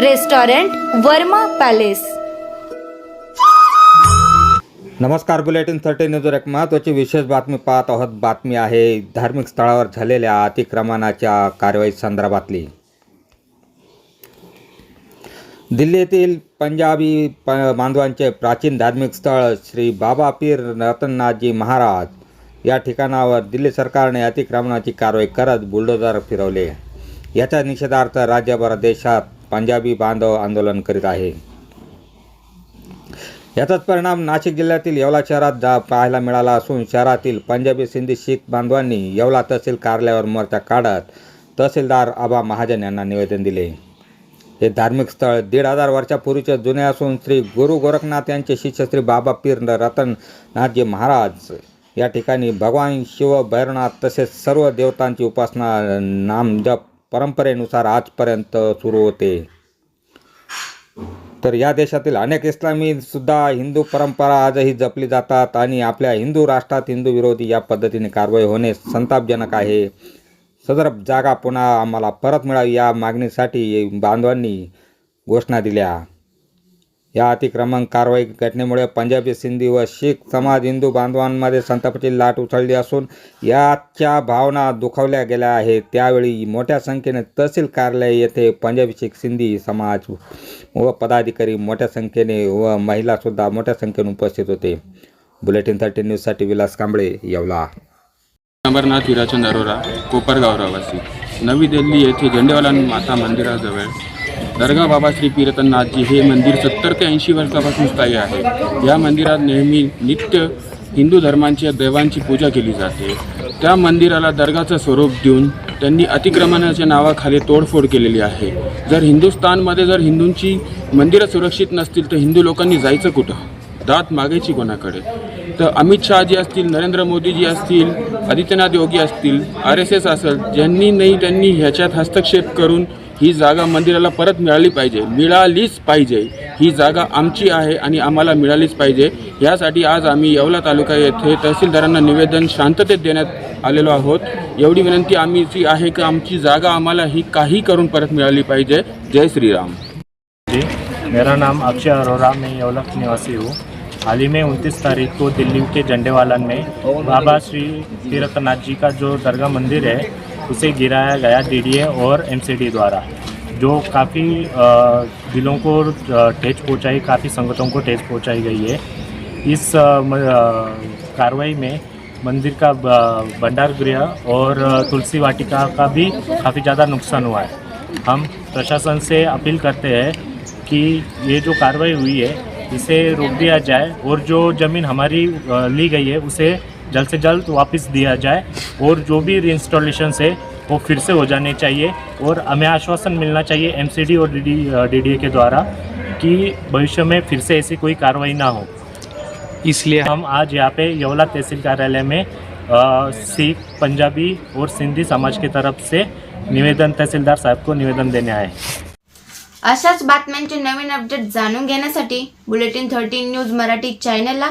Restaurant Varma palace. नमस्कार bulletin thirty न्यूजवर एक महत्त्वाची विशेष बातमी पाहत आहोत. बातमी आहे धार्मिक स्थळावर झालेल्या अतिक्रमणाच्या कारवाई संदर्भातली. दिल्ली येथील पंजाबी प बांधवांचे प्राचीन धार्मिक स्थळ श्री बाबा पीर रतननाथजी महाराज या ठिकाणावर दिल्ली सरकारने अतिक्रमणाची कारवाई करत बुलडोजर फिरवले. याच्या निषेधार्थ राज्यभर देशात पंजाबी बांधव आंदोलन करीत आहे. याचाच परिणाम नाशिक जिल्ह्यातील येवला शहरात जा पाहायला मिळाला असून शहरातील पंजाबी सिंधी शीख बांधवांनी येवला तहसील कार्यालयावर मोर्चा काढत तहसीलदार आबा महाजन यांना निवेदन दिले. हे धार्मिक स्थळ दीड हजार वर्षापूर्वीचे जुने असून श्री गुरु गोरखनाथ यांचे शिष्य श्री बाबा पीर रतननाथजी महाराज या ठिकाणी भगवान शिव भैरवनाथ तसेच सर्व देवतांची उपासना नामजप परंपरेनुसार आजपर्यंत सुरू होते. तर या देशातील अनेक इस्लामी सुद्धा हिंदू परंपरा आजही जपली जातात आणि आपल्या हिंदू राष्ट्रात हिंदू विरोधी या पद्धतीने कारवाई होणे संतापजनक आहे. सदर जागा पुन्हा आम्हाला परत मिळावी या मागणीसाठी बांधवांनी घोषणा दिल्या. या अतिक्रमण कारवाई घटनेमुळे पंजाबी सिंधी व शीख समाज हिंदू बांधवांमध्ये संतापाची लाट उचलली असून याच्या भावना दुखावल्या गेल्या आहेत. त्यावेळी मोठ्या संख्येने तहसील कार्यालय येथे पंजाबी शीख सिंधी समाज व पदाधिकारी मोठ्या संख्येने व महिलासुद्धा मोठ्या संख्येने उपस्थित होते. बुलेटिन थर्टी न्यूजसाठी विलास कांबळे येवला. अमरनाथ हिराचंद अरोरा कोपरगाव रहिवासी. नवी दिल्ली येथे झेंडेवाला माता मंदिराजवळ दर्गा बाबा श्री पीरतननाथजी हे मंदिर सत्तर ते ऐंशी वर्षापासून स्थायी आहे. या मंदिरात नेहमी नित्य हिंदू धर्मांच्या देवांची पूजा केली जाते. त्या मंदिराला दर्गाचं स्वरूप देऊन त्यांनी अतिक्रमणाच्या नावाखाली तोडफोड केलेली आहे. जर हिंदुस्थानमध्ये जर हिंदूंची मंदिरं सुरक्षित नसतील तर हिंदू लोकांनी जायचं कुठं? दात मागायची कोणाकडे? तर अमित शहाजी असतील नरेंद्र मोदीजी असतील आदित्यनाथ योगी असतील आर एस एस असेल ज्यांनी नाही त्यांनी ह्याच्यात हस्तक्षेप करून ही जागा मंदिराला परत मिळाली पाहिजे मिळालीच पाहिजे. ही जागा आमची आहे आणि आम्हाला मिळालीच पाहिजे. यासाठी आज आम्ही येवला तालुका येथे तहसीलदारांना निवेदन शांततेत देण्यात आलेलो आहोत. एवढी विनंती आम्हीची आहे की आमची जागा आम्हाला ही काही करून परत मिळाली पाहिजे. जय श्रीराम. जी मेरा नाम अक्षय अरोरा मैं येवला निवासी हूँ। हाल ही में उनतीस तारीख को दिल्ली के झंडेवालन में बाबा श्री तीर्थनाथ जी का जो दरगाह मंदिर है उसे गिराया गया डीडीए और एमसीडी द्वारा जो काफ़ी दिलों को अ, पहुँचाई काफ़ी संगतों को ठेस पहुँचाई गई है। इस कार्रवाई में मंदिर का भंडार गृह और तुलसी वाटिका का भी काफ़ी ज़्यादा नुकसान हुआ है। हम प्रशासन से अपील करते हैं कि ये जो कार्रवाई हुई है इसे रोक दिया जाए और जो ज़मीन हमारी ली गई है उसे जल्द से जल्द वापस दिया जाए और जो भी इंस्टॉलेशन है वो फिर से हो जाने चाहिए। और हमें आश्वासन मिलना चाहिए एमसीडी और डी डी के द्वारा कि भविष्य में फिर से ऐसी कोई कार्रवाई ना हो। इसलिए हम आज यहाँ पे यवला तहसील कार्यालय में सिख पंजाबी और सिंधी समाज की तरफ से निवेदन तहसीलदार साहब को निवेदन देने आए अशाच बातम्यांचे नवीन अपडेट जाणून घेण्यासाठी बुलेटिन थर्टीन न्यूज मराठी चॅनलला